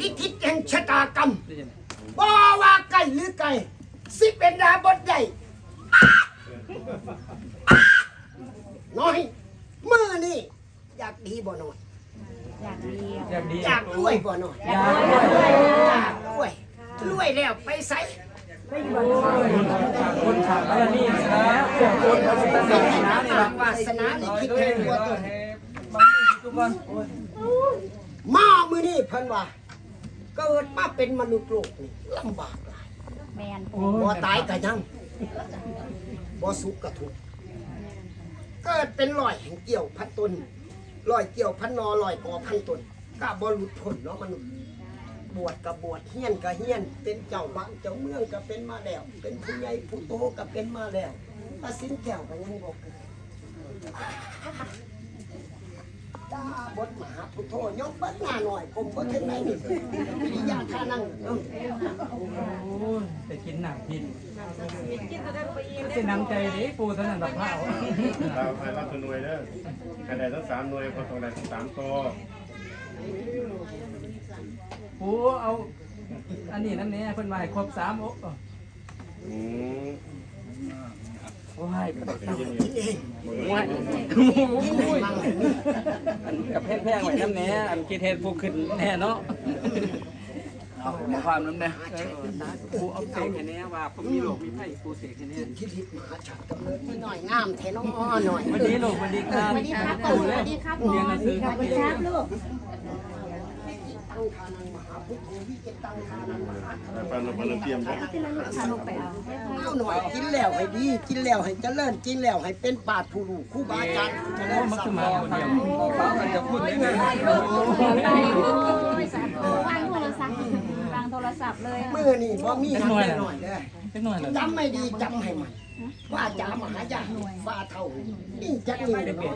ลิขิตแห่งชะตากรรมบ่ว่าไก่หรือไก่สิเป็นดาบทใหญ่น้อยมือนี่อยากดีบ่น้อยอยากดีอยากดีอยากรวยบ่น้อยอยากด้วยอยากรวยรวยแล้วไปใส่คนขับแล้วนี่นะเจ้าคนเขาจะตัดสินนะนี่ทาละงวาสนาลิขิตแห่งตัวตนทุกวันมามือนี่เพิ่นว่า เกิดมาเป็นมนุษย์โลกนี่ลำบากหลายแมนบ่ตายก็ยังบ่สุขก็ทุกข์เกิดเป็นร้อยแห่งเกี่ยวพันตนร้อยเกี่ยวพันนอร้อยกอพันตนก็บ่หลุดพ้นเนาะมนุษย์บวชกับบวชเฮียนก็เฮียน เป็นเจ้าบ้านเจ้าเมืองก็เป็นมาแล้ว เป็นผู้ใหญ่ผู้โตก็เป็นมาแล้วถ้าสิ้นแก้วก็ยังบ่เกิ ดจ้าบทมหาพุทโธยกบัดหน้าหน่อยผมบ่ถึงไหนนี่วิริยะท่านั่งเนาะโอ้ยแต่กินหนังกินเป็นน้ำใจเด็ปูเท่านั้นแบบเผาเราให้รับตัวหน่วยเด้อใครได้ทั้งสามหน่วยพอตรงไหนทั้งสามตัวปูเอา อันนี้นั่นเนี่ยเพิ่นมาให้ครบสามโอ้อืมโอ้ยเป็นยังไงกินเอง ว้ายโอ้ยอันกับแพงๆไว้น้ำเนี้ยอันกินเฮ็ดปูขึ้นแน่เนาะเอาความน้ำเนี่ยปูเอาเสกแค่นี้ว่าผมมีโรคมีไข้ปูเสกแค่นี้คิดฮิตมหาฉัตรกำเนิดที่หน่อยงามแท้น้องอ้อหน่อยวันนี้ลูกวันดีครับวัสดีครับก่อนสวัสดีครับก่อนเรียนหนังสือครับลูกตั้งทานังมหาพุทโธวิจิตตังทานัง ไปฟันเราฟันเราเตรียมเด้อพาลูกไปเอาหน่อยกินแล้วให้ดี กินแล้วให้เจริญกินแล้วให้เป็นปาดผู้รู้ครูบาอาจารย์เจริโอ้ญมันสัคือมมามาคนเดียวเขาจจะพูดได้เลยวางโทรศัพท์วางโทรศัพท์เลยมือนี่บ่มีหันแน่หน่อยเด้อเป็นหน่อยเลยจำไม่ดีจำให้มันว่าจามหายาฟ้าเท่านี่จักนี่เนาะ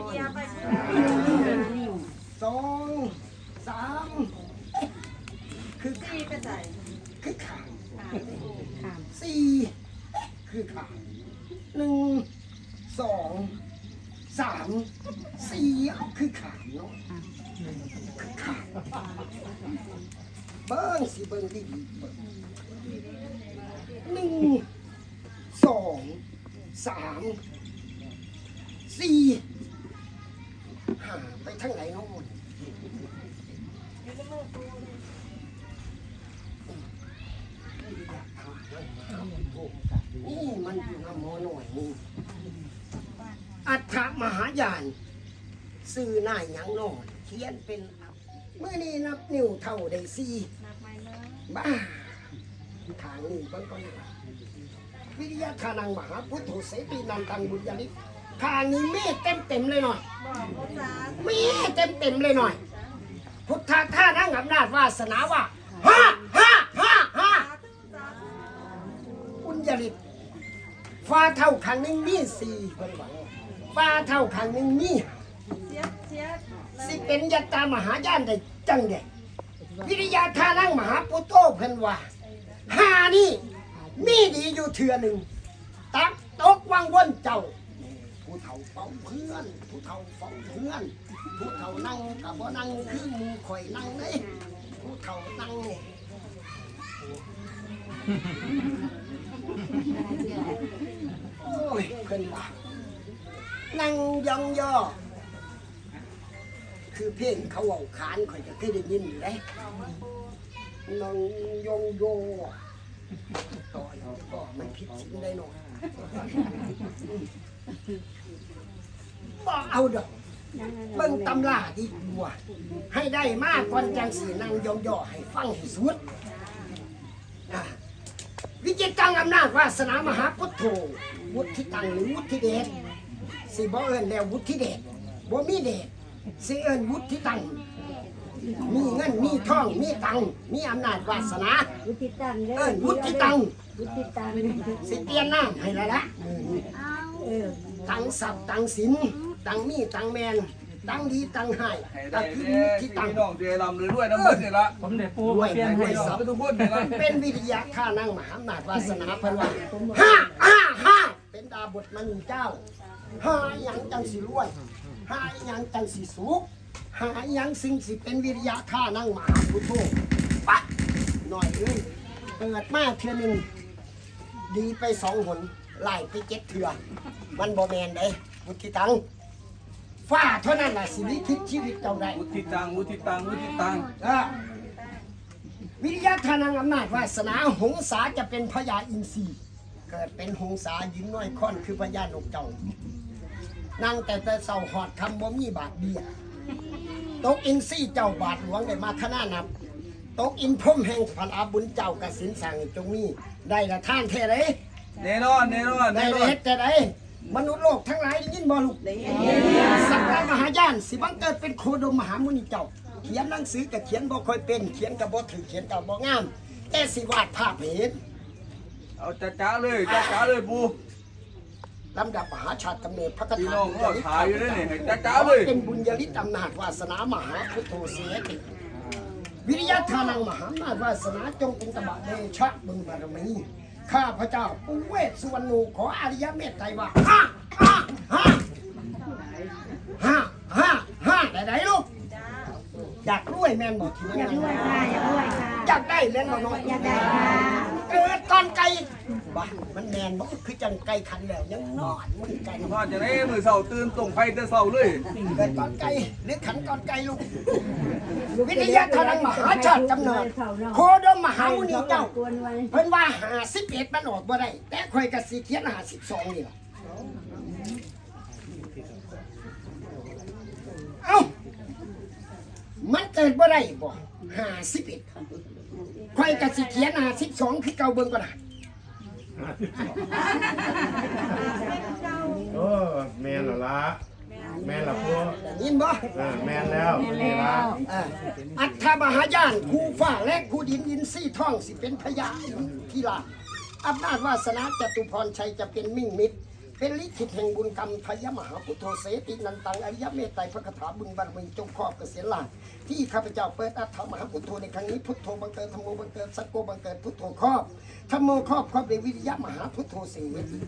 สองสามคือสี่ คือขางสี่คือขางหนึ่งสองสามสี่คือขางเนาะคือขางเบิ้งสิเบิ้งดีเบิ่งหนึ่งสองสามสี่หาไปทางไหนน้องมัน นี่มันอยู่น้ำหมอหน่อยนี่อัฏฐมหายานสื่อหน้าหยังนอนเขียนเป็นเมื่อนี้นับนิ้วเท่าได้สี่บ้าทางนี้เบิ่งก่อนนะวิริยะทานังมหาพุทโธเสปีนันตังบุญญาลิทางนี้เมฆเต็มเต็มๆเลยหน่อยเมฆเต็มเต็มๆเลยหน่อย พุทธะท่านั่งอำนาจวาสนาว่าห้าห้าห้าห้าบุญญาลิ ฟ้าเท่าครั้งหนึงมีสี่เพิ่นว่าฟ้าเท่าครั้งหนึงมีห้าสิเป็นยัตตามหาญาณได้จังเด็วิริยาทานังมหาปุโตเพิ่นว่าหานี่มีดีอยู่เทือหนึ่งตักตกวังวนเจ้าผู้เฒ่าเฝ้าเพื่อนผู้เฒ่าเฝ้าเพื่อนผู้เฒ่านั่งกับบ่นั่งคือหมูข่อยนั่งเด้ผู้เฒ่านั่งเนี่ยโอ้ ยเพิ่นว่านั่งยองยอคือเพลงเขาเอาขานข่อยจะเคยได้ยินอยู่เลยนองยงโยต่อยต่อมันผิดสิ่งใดหน่อยบ่เอาดอกเบิ่งตำราดีกว่าให้ได้มากก่อนจังสีนางยองยอให้ฟังให้สุด วิจิตตังอำนาจวาสนามหาพุทโธวุฒิตังหรือวุฒิเดชสิบ่เอิ้นแล้ววุฒิเดชบ่มีเดชสิเอิญวุฒิตังมีเงินมีทองมีตังมีอำนาจวาสนาวุฒิตังเอิญวุฒิตังวุฒิตังสิเปลี่ยนน้ำให้ละละเออตังสับตังสินตังมีตังแมน ตังดีตังให้ก็คือวุฒิตังพี่น้องเจรำเลยด้วยน้ำมันเนี่ยละผมได้ปูด้วยเปลี่ยนให้ด้วยสับไม่ต้องพูดเนี่ยละเป็นวิทยาข้านั่งมหาอำนาจวาสนาเพันว่าห้าห้าห้าเป็นดาบทมณีเจ้าห้าหยังจังสิรวยห้าหยังจังสิสุขห้าหยังสิ่งสิเป็นวิทยาข้านั่งมหาพุทโธปะหน่อยเอ้ยเปิดมาเทื่อหนึ่งดีไปสองหนไล่ไปเจ็ดเถื่อมันบ่แมนเด้พุทธิตัง ฟ้าเท่านั้นล่ะสิริคิดชีวิตเจ้าได้วุฒิตังวุฒิตังวุฒิตังเออวิริยะทานังอำนาจวาสนาหงสาจะเป็นพญาอินทรีเกิดเป็นหงสายิ้มน้อยค่อนคือพญานกเจ้านั่งแต่แต่เศร้าหอดคำบ่มีบาทเดียวตกอินทรีเจ้าบาทหลวงได้มาขนานับตกอินพรหมแห่งพลาบุญเจ้ากสินสั่งจงมีได้ละท่านเทเลยแน่นอนแน่นอนได้แน่นเลอยนเฮ็ดแต่ได มนุษย์โลกทั้งหลายได้ยินบ่ลูกสักการมหายาน สิบังเกิดเป็นโคดมมหามุนีเจ้า เขียนหนังสือก็เขียนบ่ค่อยเป็น เขียนก็บ่ถือเขียนก็บ่งาม แต่สิวาดภาพให้เห็นเอาจ้าจ้าเลยจ้าจ้าเลยปูลำดับมหาชาติกำเนิดพระกพี่ถาน้องก็ขายอยู่ด้วยนี่ให้จ้าจ้าเลยเป็นบุญญาฤทธิ์อำนาจวาสนามหาพุทโธเสติวิริยะทานังมหาอำนาจวาสนาจงเป็นตบะเดชะบุญบารมี ข้าพระเจ้าอุเวศสุวรรณูขออริยเมตไตรว่าฮ่าฮ่าฮ่าฮ่าฮ่าฮ่าไหนไหนลูกอยากรวยแม่นบอกทีอยากรวยค่ะอยากรวยค่ะอยากได้แม่นบอกน้อยอยากได้ค่ะเกิดก่อนไก่ บ้ามันแมนบอกคือจังไก่ขันแล้วยังนอนมึงไก่พ่อจะได้มือเสาตื่นส่งไฟแต่เสาเลย เกิดก่อนไก่หรือขันก่อนไก่ลูก วิทยาทานังมหาชาติกำเนิดโคดมมหามุนีเจ้าตัวรวยเพิ่นว่าหาสิบเอ็ดมันออกบ่ได้ แต่ข่อยก็สิเขียนหาสิบสองนี่ล่ะเอ้า มันเกิดบ่ได้บ่หาสิบเอ็ดข่อยก็สิเขียนหาสิบสองคือเก่าเบิ่งก็ได้ โอ้แมนเหรอละแมนเหรอพวกได้ยินบ่อ่าแมนแล้วนี่ละเอออัฏฐมหายานคู่ฟ้าและคู่ดินอินทรีย์ท่องสิเป็นพยานที่ลาอำนาจวาสนาจตุพรชัยจะเป็นมิ่งมิตร เป็นลิขิตแห่งบุญกรรมพยมหาพุทโธเสตินันตังอริยเมตไตรพระคาถาบุญบารมีจงครอบเกษียณลานที่ข้าพเจ้าเปิดอัฏฐมหาพุทโธในครั้งนี้พุทโธบังเกิดธรรมโมบังเกิดสักโกบังเกิดพุทโธครอบธรรมโมครอบครอบด้วยวิริยะมหาพุทโธเสติ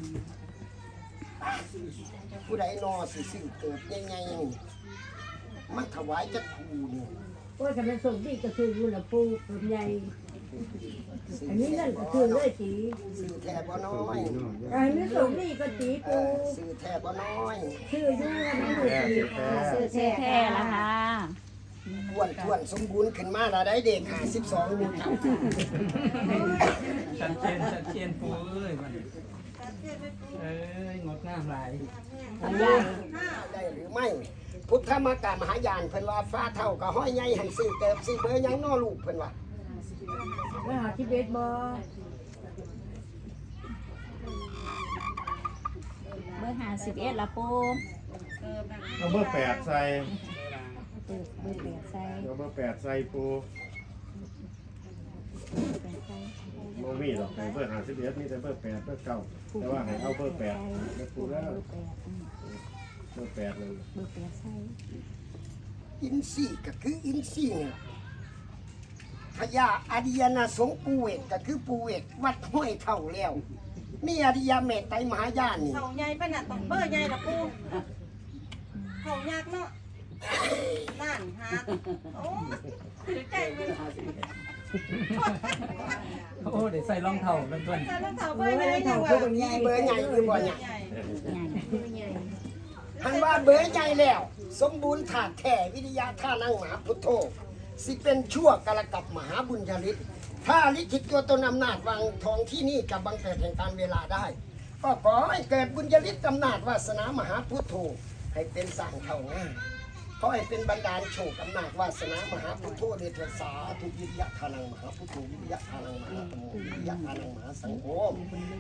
ผู้ใดนอสิสิ่งเกิดยังไงมัถวายจักคูเนี่ยโอ้ยจะเป็นส่งดีก็คืออยู่ละปูลำไย อันนี้นั่นก็คือเลยตีสื่อแทบบ่น้อยอันนี้ส่งดีก็ตีเอปูอสื่อแทบบ่น้อยชื่ออยู่อันนี้เลยตีซื้อแท้แท้ละค่ะ อ้วนท้วนสมบูรณ์ขึ้นมาแล้วได้เด็กหาสิบสองมูครับชัดเจนชัดเจนปูเอ้ยมันเอ้ยงดงามหลายได้หรือไม่ พุทธมกามหายานเพิ่นว่าฟ้าเท่ากับห้อยใหญ่หันสี่เติบสี่เบอร์หยังน้อลูกเพิ่นว่าว่า หาที่เบสบอเบอร์ห้าสิบเอ็ดละปูเอาเบอร์แปดใส่เบอร์เบอร์แปดใส่เอาเบอร์แปดใส่ปูแปดใส่โมมีหรอกให้เบอร์หาสิบเอ็ดมีแต่เบอร์แปดเบอร์เก้าแต่ว่าให้เอาเบอร์แปดแล้วปูแล้วเบอร์แปดอืมเบอร์แปดเลยเบอร์แปดใส่อินทรีย์ก็คืออินทรีย์นี่ พญาอริยนาสงฆ์ปูเวทก็คือปูเวทวัดห้วยเท่าแล้วมีอริยเมตไตรมหายานนี่เขาใหญ่ปะน่ะต้องเบอร์ใหญ่ละปูเขายากเนาะนั่นฮะโอ้ถือใจเลยโอ้เดี๋ยวใส่รองเท้าเป็นต้นแต่ต้องเขาเบอร์ใหญ่ยังวะมีเบอร์ใหญ่หรือบ่ใหญ่ใหญ่ใหญ่ทันว่าเบอร์ใหญ่แล้ว สมบูรณ์ถาดแท้วิทยาท่านั่งมหาพุทโธ สิเป็นชั่วกระกับมหาบุญญาฤทธิ์ถ้าลิขิตตัวตนอำนาจวางทองที่นี่กับบังเกิดแห่งการเวลาได้ ก็ขอให้เกิดบุญญาฤทธิ์อำนาจวาสนามหาพุทโธให้เป็นสร้างเท่าง่ายขอให้เป็นบรรดาลโชคอำนาจวาสนามหาพุทโธเดชสาธุวิริยะทานังมหาพุทโธวิริยะทานังมหาธรรมวิริยะทานังมหาสังโฆ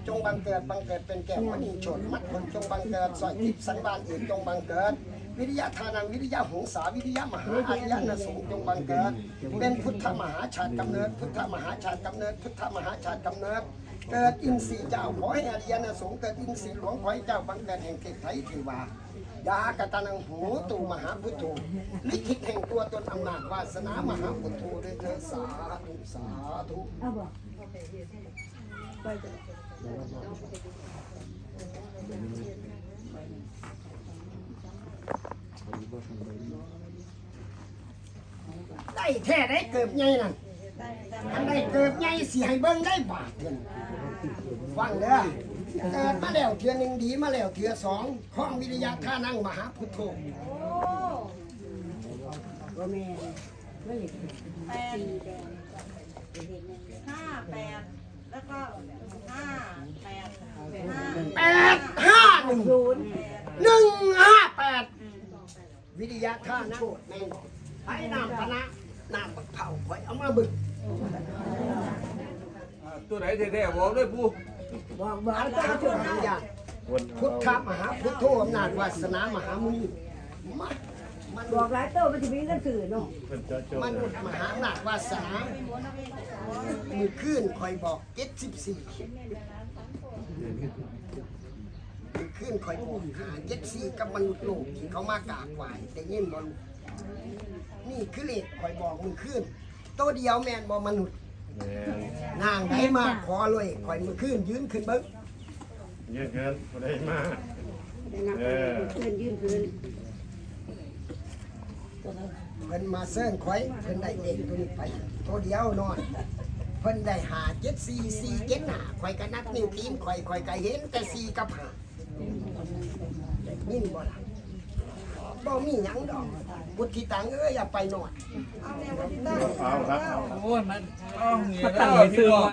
จงบังเกิดบังเกิดเป็นแก้วมณีโฉดมัดคนจงบังเกิดสอยทิพสังวานอื่นจงบังเกิด วิริยะทานังวิริยะหงสาวิริยะมหาอริยนสูงจงบังเกิดเป็นพุทธมหาชาติกำเนิด พุทธมหาชาติกำเนิด พุทธมหาชาติกำเนิดเกิดอินทรีย์เจ้าขอให้อริยนสูงเกิดอินทรีย์หลวงขอให้เจ้าบังเกิดแห่งเทพไทยเทวายากตานังหูตูมหาพุทโธลิขิตแห่งตัวตนอำนาจวาสนามหาพุทโธด้วยเธอสาธุสาธุเอาบอก ได้แท้ได้เกิดไงนั่นได้ได้อันใดเกิดใหญ่สิให้เบิ่งได้บาทเพิ่นฟังเด้อเกิดมาแล้วเทือหนึ่งดีมาแล้วเทือสองข้องวิริยะท่านั่งมหาพุทโธโอ้บ่แม่นไม่เห็นแปดห้าแปดแล้วก็ห้าแปดห้าแปดห้าหนึ่งศูนย์ หนึ่งห้าแปดวิริยะท่านั่งแม่งไอ้น้ำปะนะน้ำบักเผาคอยเอามาบึกอ่าตัวไหนแท้ๆบอกด้วยปูบอกบอกอันต้ตองราช่วยทุกอย่างวนพุทธมหาพุทโธอำนาจวาสนามหามุนีมามันบอกหลายโต้มันจะมีเงินสื่อเนาะเพิ่นเจาะจงมนุษย์มหาอำนาจวาสนามือขึ้นคอยบอกเจ็ดสิบสี่ มือขึ้นคอยบอกหาเจ็ดสี่กับมนุษย์โลกที่เขามากราบไหวแต่เงี้ยบอลนี่คือเลขคอยบอกมือขึ้นตัวเดียวแมนบอมนุษย์แม่นนางได้มาขอเลยคอยมือขึ้นยืนขึ้นเบิ้งเยอะเกินบ่ได้มาเออเงินยืนพื้นเพิ่นมาเซิ่งคอยเพิ่นได้เลขตัวนี้ไปตัวเดียวนอนเพิ่นได้หาเจ็ดสี่สี่เจ็ดหาคอยก็นับนิ้วตีนคอยคอยก็เห็นแต่สี่กับหา ยินบ่ล่ะบ่มีหยังดอกบุตรที่ตังเอ้ยอย่าไปนอนเอาแนววันที่ตั้งเอาครับ โอ้ยมันต้องเงี้ยมาแล้ตั้งวให้พี่ซื้อน้องมา